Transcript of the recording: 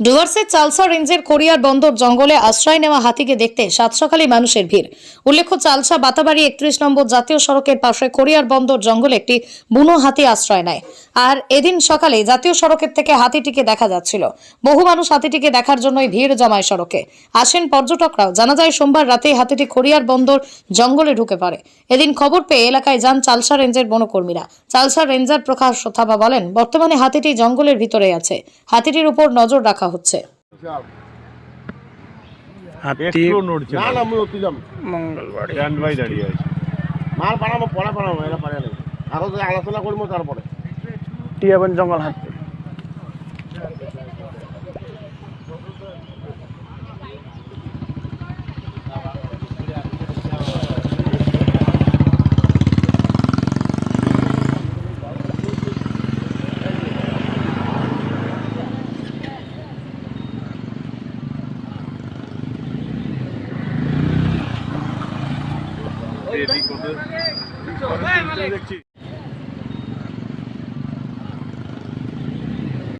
ডুয়ার্সের চালসা রেঞ্জের কোরিয়ার বন্দর জঙ্গলে আশ্রয় নেওয়া হাতিকে দেখতে সাত সকালে মানুষের ভিড়। উল্লেখ্য, চালসা বাতাবাড়ি একত্রিশ নম্বর জাতীয় সড়কের পাশে কোরিয়ার বন্দর জঙ্গলে একটি বুনো হাতি আশ্রয় নেয়। আর এদিন সকালে জাতীয় সড়কের থেকে হাতিটিকে দেখা যাচ্ছিল। বহু মানুষ হাতিটিকে দেখার জন্যই ভিড় জমায় সড়কে। আসেন পর্যটকরাও। জানা যায়, সোমবার রাতে হাতিটি কোরিয়ার বন্দর জঙ্গলে ঢুকে পড়ে। এদিন খবর পেয়ে এলাকায় যান চালসা রেঞ্জের বনকর্মীরা। চালসা রেঞ্জার প্রকাশ থাবা বলেন, বর্তমানে হাতিটি জঙ্গলের ভিতরে আছে। হাতিটির উপর নজর রাখা হচ্ছে। আলোচনা করব তারপরে। টিয়াবন জঙ্গল হাতি। ele, hein?